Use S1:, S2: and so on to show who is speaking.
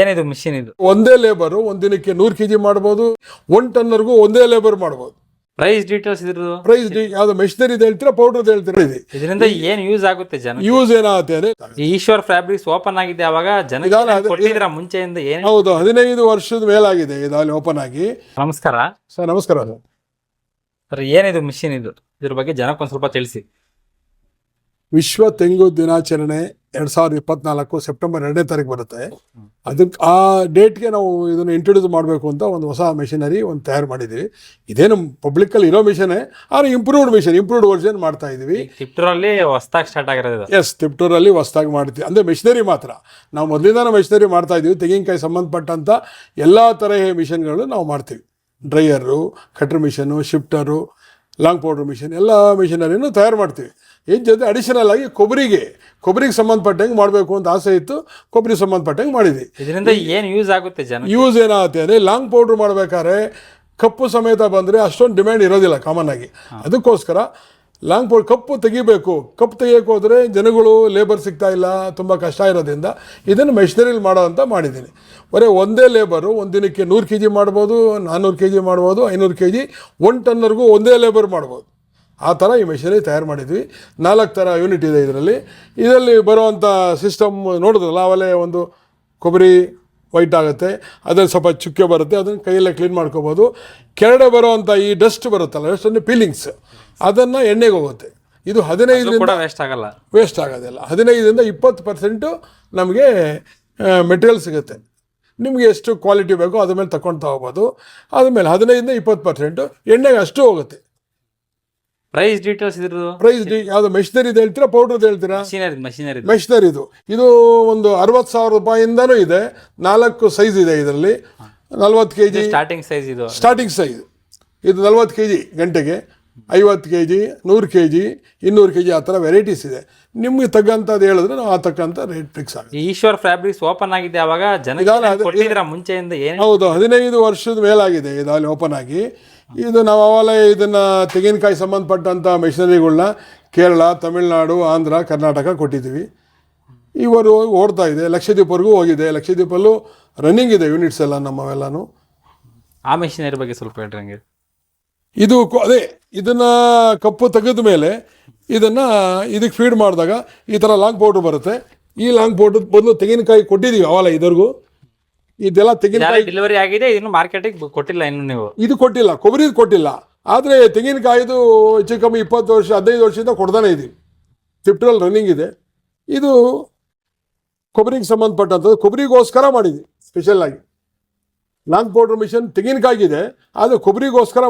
S1: ಏನಿದು ಮಿಷಿನ್ ಇದು?
S2: ಒಂದೇ ಲೇಬರ್ ಒಂದಿನಕ್ಕೆ ನೂರ್ ಕೆಜಿ ಮಾಡಬಹುದು ಒನ್ ಟನ್ನರ್ಗೂ ಒಂದೇ ಲೇಬರ್ ಮಾಡಬಹುದು
S1: ಪ್ರೈಸ್ ಡೀಟೇಲ್ಸ್ ಇದ್ರದ್ದು?
S2: ಪ್ರೈಸ್ ಯಾವ್ದು ಮೆಷಿನರಿ ಹೇಳ್ತೀರಾ ಪೌಡರ್ ಹೇಳ್ತೀರಾ? ಇದೆ
S1: ಇದರಿಂದ ಏನ್ ಯೂಸ್ ಆಗುತ್ತೆ ಜನ
S2: ಯೂಸ್ ಏನಾಗುತ್ತೆ ಅಂದ್ರೆ
S1: ಈಶ್ವರ್ ಫ್ಯಾಬ್ರಿಕ್ಸ್ ಓಪನ್ ಆಗಿದೆ ಅವಾಗ ಜನ ಕೊಟ್ಟಿದ್ರ ಮುಂಚೆಯಿಂದ ಏನ್
S2: ಹೌದು ಹದಿನೈದು ವರ್ಷದ ಮೇಲಾಗಿದೆ ಇದಲ್ಲಿ ಓಪನ್ ಆಗಿ.
S1: ನಮಸ್ಕಾರ.
S2: ಸರ್ ನಮಸ್ಕಾರ ಸರ್.
S1: ಸರ್ ಏನಿದು ಮಿಷಿನ್ ಇದು? ಇದ್ರ ಬಗ್ಗೆ ಜನಕ್ಕೆ ಒಂದ್ ಸ್ವಲ್ಪ ತಿಳಿಸಿ.
S2: ವಿಶ್ವ ತೆಂಗು ದಿನಾಚರಣೆ ಎರಡ್ ಸಾವಿರದ ಇಪ್ಪತ್ನಾಲ್ಕು ಸೆಪ್ಟೆಂಬರ್ ಎರಡನೇ ತಾರೀಕು ಬರುತ್ತೆ. ಅದಕ್ಕೆ ಆ ಡೇಟ್ಗೆ ನಾವು ಇದನ್ನು ಇಂಟ್ರೊಡ್ಯೂಸ್ ಮಾಡಬೇಕು ಅಂತ ಒಂದು ಹೊಸ ಮೆಷಿನರಿ ಒಂದು ತಯಾರು ಮಾಡಿದ್ದೀವಿ ಇದೇನು ಪಬ್ಲಿಕ್ಕಲ್ಲಿ ಇರೋ ಮಿಷನೇ ಆದರೆ ಇಂಪ್ರೂವ್ಡ್ ಮಿಷನ್ ಇಂಪ್ರೂವ್ಡ್ ವರ್ಷನ್ ಮಾಡ್ತಾ ಇದ್ದೀವಿ
S1: ತಿಪ್ಟೂರಲ್ಲಿ ಹೊಸ್ದಾಗಿ ಸ್ಟಾರ್ಟ್ ಆಗಿರೋದು.
S2: ಎಸ್ ತಿಪ್ಟೂರಲ್ಲಿ ಹೊಸ್ದಾಗಿ ಮಾಡ್ತೀವಿ. ಅಂದರೆ ಮೆಷಿನರಿ ಮಾತ್ರ. ನಾವು ಮೊದಲಿಂದಾನು ಮೆಷಿನರಿ ಮಾಡ್ತಾ ಇದ್ದೀವಿ ತೆಂಗಿನಕಾಯಿ ಸಂಬಂಧಪಟ್ಟಂಥ ಎಲ್ಲ ತರಹ ಮಿಷನ್ಗಳು ನಾವು ಮಾಡ್ತೀವಿ. Dryer cutter machine sifter long powder machine ಎಲ್ಲ ಮಿಷಿನರಿನೂ ತಯಾರು ಮಾಡ್ತೀವಿ. ಇದ್ರ ಜೊತೆ ಅಡಿಷನಲ್ ಆಗಿ ಕೊಬ್ಬರಿಗೆ ಕೊಬ್ಬರಿಗೆ ಸಂಬಂಧಪಟ್ಟಂಗೆ ಮಾಡಬೇಕು ಅಂತ ಆಸೆ ಇತ್ತು ಕೊಬ್ಬರಿ ಸಂಬಂಧಪಟ್ಟಂಗೆ ಮಾಡಿದ್ವಿ.
S1: ಇದರಿಂದ ಏನು ಯೂಸ್ ಆಗುತ್ತೆ ಜನ
S2: ಯೂಸ್ ಏನಾಗುತ್ತೆ ಅಂದರೆ ಲಾಂಗ್ ಪೌಡ್ರ್ ಮಾಡಬೇಕಾದ್ರೆ ಕಪ್ಪು ಸಮೇತ ಬಂದರೆ ಅಷ್ಟೊಂದು ಡಿಮ್ಯಾಂಡ್ ಇರೋದಿಲ್ಲ ಕಾಮನ್ ಆಗಿ. ಅದಕ್ಕೋಸ್ಕರ ಲಾಂಗ್ ಪೋಲ್ ಕಪ್ಪು ತೆಗಿಬೇಕು. ಕಪ್ಪು ತೆಗಿಯೋಕೆ ಹೋದರೆ ಜನಗಳು ಲೇಬರ್ ಸಿಗ್ತಾ ಇಲ್ಲ, ತುಂಬ ಕಷ್ಟ ಇರೋದ್ರಿಂದ ಇದನ್ನು ಮೆಷಿನರಿಲಿ ಮಾಡೋ ಅಂತ ಮಾಡಿದ್ದೀನಿ. ಬರೀ ಒಂದೇ ಲೇಬರು ಒಂದು ದಿನಕ್ಕೆ ನೂರು ಕೆ ಜಿ ಮಾಡ್ಬೋದು, ನಾನ್ನೂರು ಕೆ ಜಿ ಮಾಡ್ಬೋದು, ಐನೂರು ಕೆ ಜಿ ಒನ್ ಟನ್ನರ್ಗೂ ಒಂದೇ ಲೇಬರ್ ಮಾಡ್ಬೋದು. ಆ ಥರ ಈ ಮೆಷಿನರಿ ತಯಾರು ಮಾಡಿದ್ವಿ. ನಾಲ್ಕು ಥರ ಯೂನಿಟ್ ಇದೆ ಇದರಲ್ಲಿ. ಇದರಲ್ಲಿ ಬರುವಂಥ ಸಿಸ್ಟಮ್ ನೋಡಿದ್ರಲ್ಲ, ಆಮೇಲೆ ಒಂದು ಕೊಬ್ಬರಿ ವೈಟ್ ಆಗುತ್ತೆ. ಅದ್ರಲ್ಲಿ ಸ್ವಲ್ಪ ಚುಕ್ಕೆ ಬರುತ್ತೆ, ಅದನ್ನು ಕೈಯಲ್ಲೇ ಕ್ಲೀನ್ ಮಾಡ್ಕೋಬೋದು. ಕೆರಡೆ ಬರೋವಂಥ ಈ ಡಸ್ಟ್ ಬರುತ್ತಲ್ಲ ಡಸ್ಟ್ ಅಂದರೆ ಪೀಲಿಂಗ್ಸ್ ಅದನ್ನು ಎಣ್ಣೆಗೆ ಹೋಗುತ್ತೆ. ಇದು ಹದಿನೈದರಿಂದ
S1: ಕೂಡ ವೇಸ್ಟ್ ಆಗಲ್ಲ.
S2: ವೇಸ್ಟ್ ಆಗೋದಿಲ್ಲ. ಹದಿನೈದರಿಂದ ಇಪ್ಪತ್ತು ಪರ್ಸೆಂಟು ನಮಗೆ ಮೆಟೀರಿಯಲ್ ಸಿಗುತ್ತೆ. ನಿಮಗೆ ಎಷ್ಟು ಕ್ವಾಲಿಟಿ ಬೇಕೋ ಅದ್ರ ಮೇಲೆ ತಗೊಂಡು ತಗೋಬೋದು. ಅದ್ಮೇಲೆ ಹದಿನೈದರಿಂದ ಇಪ್ಪತ್ತು ಪರ್ಸೆಂಟು ಎಣ್ಣೆಗೆ ಅಷ್ಟು ಹೋಗುತ್ತೆ.
S1: ಪ್ರೈಸ್ ಡೀಟೇಲ್ಸ್ ಇದ್ರದ್ದು?
S2: ಪ್ರೈಸ್ ಯಾವುದು ಮೆಷಿನರಿದು ಹೇಳ್ತೀರಾ ಪೌಡ್ರದ್ದು ಹೇಳ್ತೀರಾ?
S1: ಮಷಿನರಿ ಮಷಿನರಿ
S2: ಮೆಷಿನರಿದು ಇದು. ಒಂದು ಅರವತ್ತು ಸಾವಿರ ರೂಪಾಯಿಂದನೂ ಇದೆ. ನಾಲ್ಕು ಸೈಜ್ ಇದೆ ಇದರಲ್ಲಿ. ನಲ್ವತ್ತು ಕೆ ಜಿ
S1: ಸ್ಟಾರ್ಟಿಂಗ್ ಸೈಜ್ ಇದು.
S2: ಸ್ಟಾರ್ಟಿಂಗ್ ಸೈಜ್ ಇದು ನಲ್ವತ್ತು ಕೆ ಜಿ ಗಂಟೆಗೆ. ಐವತ್ತು ಕೆ ಜಿ ನೂರು ಕೆ ಜಿ ಇನ್ನೂರು ಕೆ ಜಿ ಆ ಥರ ವೆರೈಟೀಸ್ ಇದೆ. ನಿಮಗೆ ತಗ್ಗಂಥದ್ದು ಹೇಳಿದ್ರೆ ನಾವು ಆ ತಕ್ಕಂಥ ರೇಟ್ ಫಿಕ್ಸ್ ಆಗುತ್ತೆ.
S1: ಈಶ್ವರ್ ಫ್ಯಾಬ್ರಿಕ್ಸ್ ಓಪನ್ ಆಗಿದೆ ಅವಾಗ ಜನ
S2: ನಿಧಾನ ಅದು-
S1: ಕೊಟ್ಟಿದ್ರ ಮುಂಚೆಯಿಂದ ಏನು
S2: ಹೌದು ಹದಿನೈದು ವರ್ಷದ ಮೇಲಾಗಿದೆ ಇದು ಅಲ್ಲಿ ಓಪನ್ ಆಗಿ. ಇದು ನಾವು ಅವಾಗಲೇ ಇದನ್ನು ತೆಂಗಿನಕಾಯಿ ಸಂಬಂಧಪಟ್ಟಂಥ ಮೆಷಿನರಿಗಳನ್ನ ಕೇರಳ ತಮಿಳುನಾಡು ಆಂಧ್ರ ಕರ್ನಾಟಕ ಕೊಟ್ಟಿದ್ದೀವಿ. ಇವರು ಓಡ್ತಾ ಇದೆ ಲಕ್ಷದ್ವೀಪವರೆಗೂ ಹೋಗಿದೆ. ಲಕ್ಷದ್ವೀಪಲ್ಲೂ ರನ್ನಿಂಗ್ ಇದೆ ಯೂನಿಟ್ಸ್ ಎಲ್ಲ ನಮ್ಮವೆಲ್ಲನೂ
S1: ಆ ಮೆಷಿನರಿ ಬಗ್ಗೆ ಸ್ವಲ್ಪ ಹೇಳ್ರಿ ಹಂಗೆ.
S2: ಇದು ಅದೇ ಇದನ್ನ ಕಪ್ಪು ತೆಗೆದ ಮೇಲೆ ಇದನ್ನ ಇದಕ್ಕೆ ಫೀಡ್ ಮಾಡಿದಾಗ ಈ ಥರ ಲಾಂಗ್ ಪೌಡ್ರ್ ಬರುತ್ತೆ. ಈ ಲಾಂಗ್ ಪೌಡ್ರ್ ಬದಲು ತೆಂಗಿನಕಾಯಿ ಕೊಟ್ಟಿದ್ದೀವಿ ಅವಲ್ಲ ಇದರಿಗೂ ಇದೆಲ್ಲ ತೆಂಗಿನಕಾಯಿ
S1: ಡೆಲಿವರಿ ಆಗಿದೆ ಇದನ್ನು ಮಾರ್ಕೆಟಿಗೆ ಕೊಟ್ಟಿಲ್ಲ ಇನ್ನು ನೀವು.
S2: ಇದು ಕೊಟ್ಟಿಲ್ಲ ಕೊಬ್ಬರಿದು ಕೊಟ್ಟಿಲ್ಲ. ಆದರೆ ತೆಂಗಿನಕಾಯಿದು ಹೆಚ್ಚು ಕಮ್ಮಿ ಇಪ್ಪತ್ತು ವರ್ಷ ಹದಿನೈದು ವರ್ಷದಿಂದ ಕೊಡ್ತಾನೆ ಇದ್ದೀವಿ ಫಿಫ್ಟ್ರಲ್ಲಿ ರನ್ನಿಂಗ್ ಇದೆ. ಇದು ಕೊಬ್ಬರಿಗೆ ಸಂಬಂಧಪಟ್ಟಂಥದ್ದು. ಕೊಬ್ಬರಿಗೋಸ್ಕರ ಮಾಡಿದ್ವಿ ಸ್ಪೆಷಲ್ ಆಗಿ. ಲಾಂಗ್ ಪೌಡರ್ ಮಿಷನ್ ತೆಂಗಿನಕಾಯಿಗಿದೆ ಆದರೆ ಕೊಬ್ಬರಿಗೋಸ್ಕರ